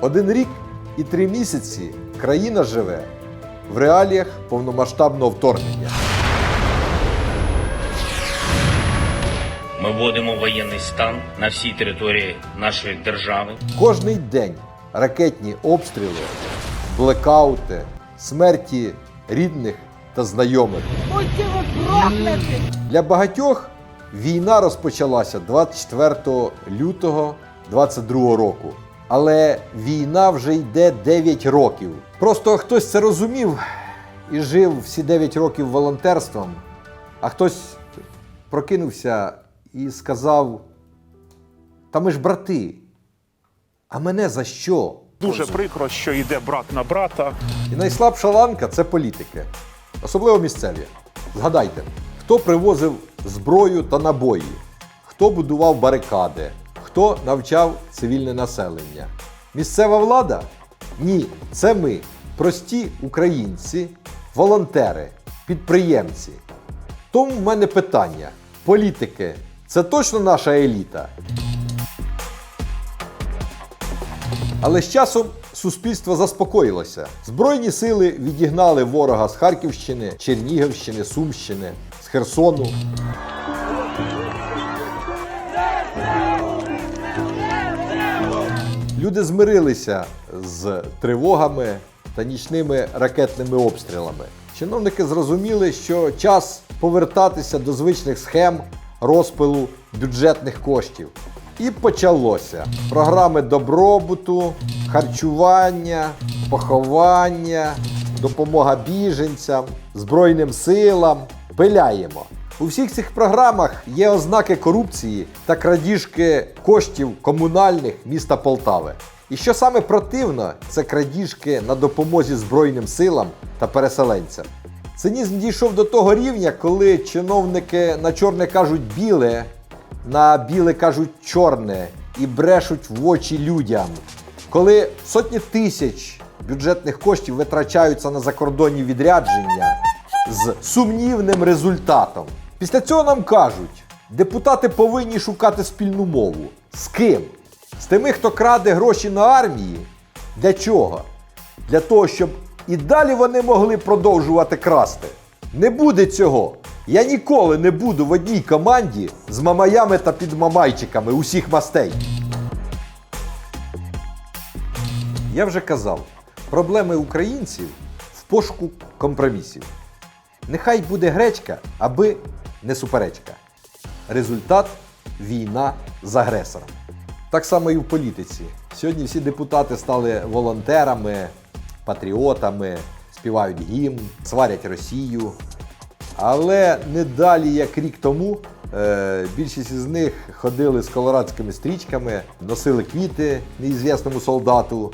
Один рік і три місяці країна живе в реаліях повномасштабного вторгнення. Ми вводимо воєнний стан на всій території нашої держави. Кожний день ракетні обстріли, блекаути, смерті рідних та знайомих. Будьте ви! Для багатьох війна розпочалася 24 лютого 22 року. Але війна вже йде 9 років. Просто хтось це розумів і жив всі 9 років волонтерством, а хтось прокинувся і сказав: Та ми ж брати. А мене за що? Дуже прикро, що йде брат на брата. І найслабша ланка це політики, особливо місцеві. Згадайте, хто привозив зброю та набої, хто будував барикади, хто навчав цивільне населення. Місцева влада? Ні, це ми, прості українці, волонтери, підприємці. Тому в мене питання: політики це точно наша еліта? Але з часом суспільство заспокоїлося. Збройні сили відігнали ворога з Харківщини, Чернігівщини, Сумщини, Херсону. Люди змирилися з тривогами та нічними ракетними обстрілами. Чиновники зрозуміли, що час повертатися до звичних схем розпилу бюджетних коштів. І почалося. Програми добробуту, харчування, поховання, допомога біженцям, Збройним силам. Пиляємо. У всіх цих програмах є ознаки корупції та крадіжки коштів комунальних міста Полтави. І що саме противно, це крадіжки на допомозі Збройним силам та переселенцям. Цинізм дійшов до того рівня, коли чиновники на чорне кажуть біле, на біле кажуть чорне і брешуть в очі людям. Коли сотні тисяч бюджетних коштів витрачаються на закордонні відрядження з сумнівним результатом. Після цього нам кажуть, депутати повинні шукати спільну мову. З ким? З тими, хто краде гроші на армії. Для чого? Для того, щоб і далі вони могли продовжувати красти. Не буде цього. Я ніколи не буду в одній команді з мамаями та підмамайчиками усіх мастей. Я вже казав, проблеми українців в пошуку компромісів. Нехай буде гречка, аби не суперечка. Результат війна з агресором. Так само і в політиці. Сьогодні всі депутати стали волонтерами, патріотами, співають гімн, сварять Росію. Але не далі, як рік тому, е, більшість із них ходили з колорадськими стрічками, носили квіти неізвісному солдату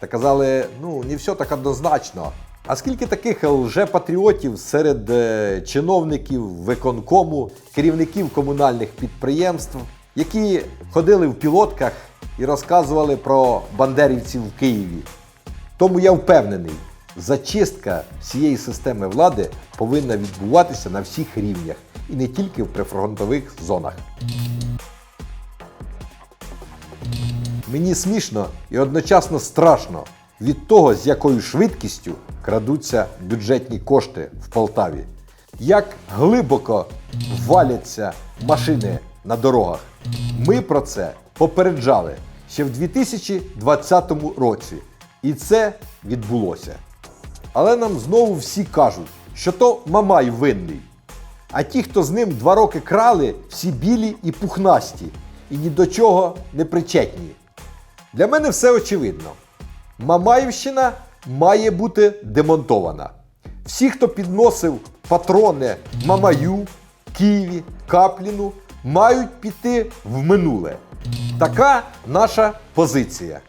та казали: ну, не все так однозначно. А скільки таких лже-патріотів серед е, чиновників виконкому, керівників комунальних підприємств, які ходили в пілотках і розказували про бандерівців в Києві? Тому я впевнений, зачистка всієї системи влади повинна відбуватися на всіх рівнях і не тільки в прифронтових зонах. Мені смішно і одночасно страшно від того, з якою швидкістю крадуться бюджетні кошти в Полтаві. Як глибоко валяться машини на дорогах. Ми про це попереджали ще в 2020 році. І це відбулося. Але нам знову всі кажуть, що то Мамай винний. А ті, хто з ним два роки крали, всі білі і пухнасті, і ні до чого не причетні. Для мене все очевидно. Мамаївщина має бути демонтована. Всі, хто підносив патрони Мамаю, Києві, Капліну, мають піти в минуле. Така наша позиція.